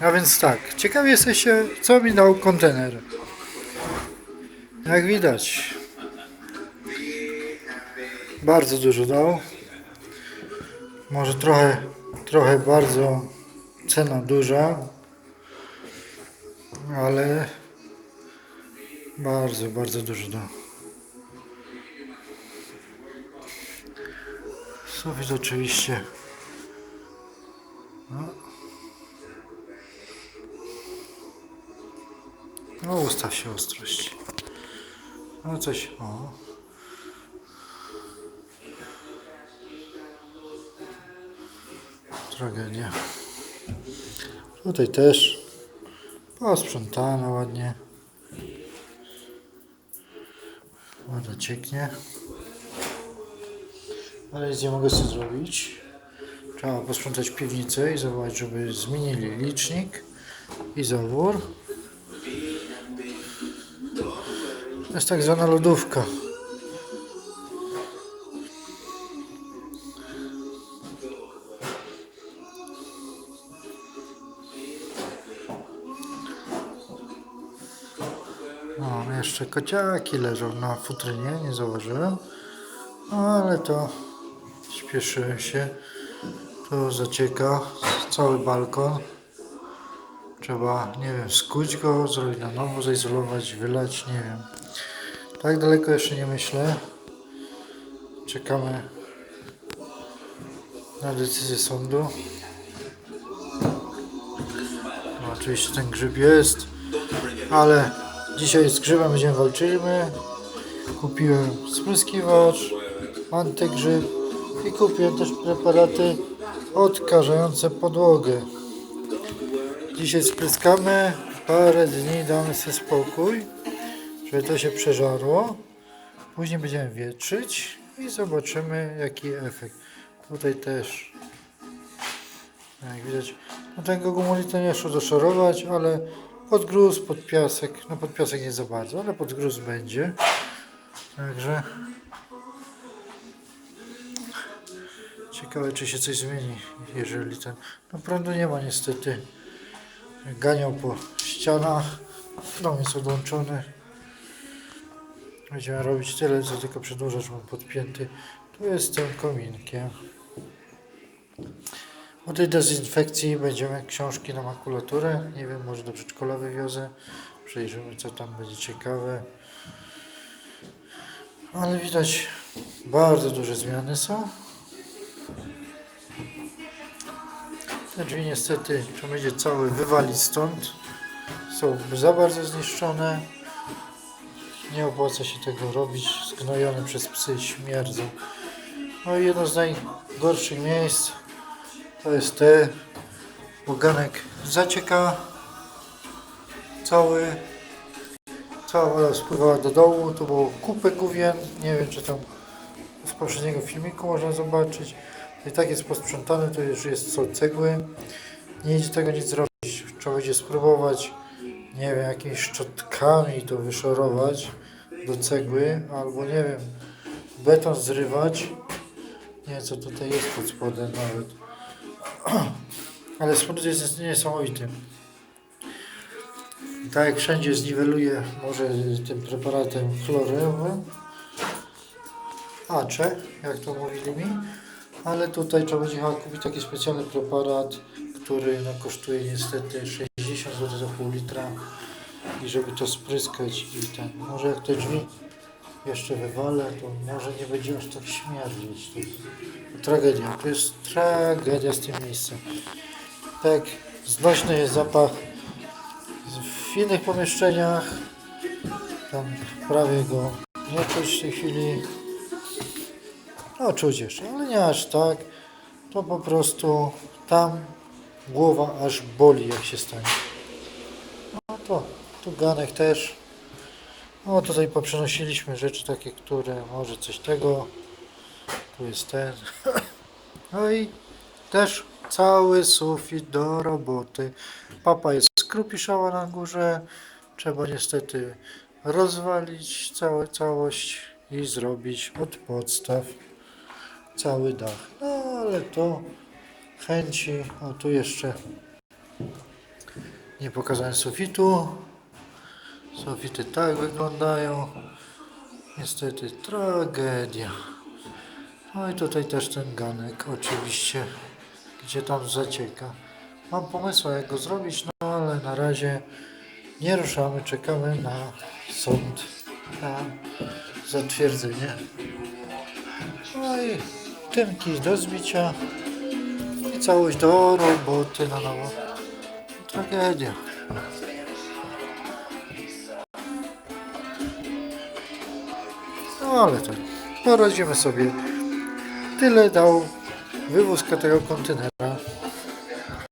A więc tak, ciekawi jesteście, co mi dał kontener. Jak widać, bardzo dużo dał. Może trochę, trochę bardzo cena duża, ale bardzo, bardzo dużo dał. Sufit oczywiście. No. No ustaw się ostrość. No coś, o. Tragedia. Tutaj też posprzątane ładnie. Woda cieknie. Ale nic nie mogę sobie zrobić. Trzeba posprzątać piwnicę i zobaczyć, żeby zmienili licznik i zawór. To jest tak zwana lodówka. O, jeszcze kociaki leżą na futrynie, nie zauważyłem. No, ale to śpieszyłem się. To zacieka cały balkon. Trzeba, nie wiem, skuć go, zrobić na nowo, zaizolować, wylać, nie wiem. Tak daleko jeszcze nie myślę. Czekamy na decyzję sądu. No, oczywiście ten grzyb jest, ale dzisiaj z grzybem będziemy walczymy. Kupiłem spryskiwacz, antygrzyb i kupiłem też preparaty odkażające podłogę. Dzisiaj spryskamy, parę dni damy sobie spokój, żeby to się przeżarło. Później będziemy wietrzyć i zobaczymy jaki efekt. Tutaj też, jak widać, no tego gumolita nie szło doszorować, ale pod gruz, pod piasek, no pod piasek nie za bardzo, ale pod gruz będzie. Także ciekawe czy się coś zmieni, jeżeli ten, no prądu nie ma niestety. Ganiał po ścianach, dom jest odłączony. Będziemy robić tyle, co tylko przedłużacz mam podpięty. Tu jest tym kominkiem. O tej dezynfekcji będziemy książki na makulaturę. Nie wiem, może do przedszkola wywiozę. Przejrzymy, co tam będzie ciekawe. Ale widać, bardzo duże zmiany są. Te drzwi niestety trzeba będzie cały wywalić stąd. Są za bardzo zniszczone. Nie opłaca się tego robić. Zgnojone przez psy śmierdzą. No i jedno z najgorszych miejsc to jest te. Boganek zacieka cały. Cała woda spływała do dołu. To było kupę główien. Nie wiem czy tam z poprzedniego filmiku można zobaczyć. I tak jest posprzątane, to już jest co cegły. Nie idzie tego nic zrobić. Trzeba będzie spróbować, nie wiem, jakimiś szczotkami to wyszorować do cegły, albo nie wiem, beton zrywać. Nie wiem, co tutaj jest pod spodem nawet. Ale smród jest niesamowity. Tak jak wszędzie zniweluje może tym preparatem chlorowym. Acze, jak to mówili mi. Ale tutaj trzeba będzie chyba kupić taki specjalny preparat, który no, kosztuje niestety 60 zł za pół litra i żeby to spryskać i ten, może jak te drzwi jeszcze wywalę, to może nie będzie aż tak śmierdzieć. To, to tragedia, to jest tragedia z tym miejscem. Tak, znośny jest zapach w innych pomieszczeniach, tam prawie go nie czuć w tej chwili. No czuć jeszcze, ale nie aż tak. To po prostu tam głowa aż boli jak się stanie. No to tu ganek też. No tutaj poprzenosiliśmy rzeczy takie, które może coś tego. Tu jest ten. No i też cały sufit do roboty. Papa jest skrupiszała na górze. Trzeba niestety rozwalić całe, całość i zrobić od podstaw cały dach. No ale to chęci, o tu jeszcze Nie pokazałem sufitu. Sufity tak wyglądają. Niestety tragedia. No i tutaj też ten ganek oczywiście, gdzie tam zacieka. Mam pomysł jak go zrobić, no ale na razie nie ruszamy, czekamy na sąd, na zatwierdzenie. No i tynki do zbicia całość do roboty na nowo. Tragedia. No ale tak, poradzimy sobie. Tyle dał wywózka tego kontenera.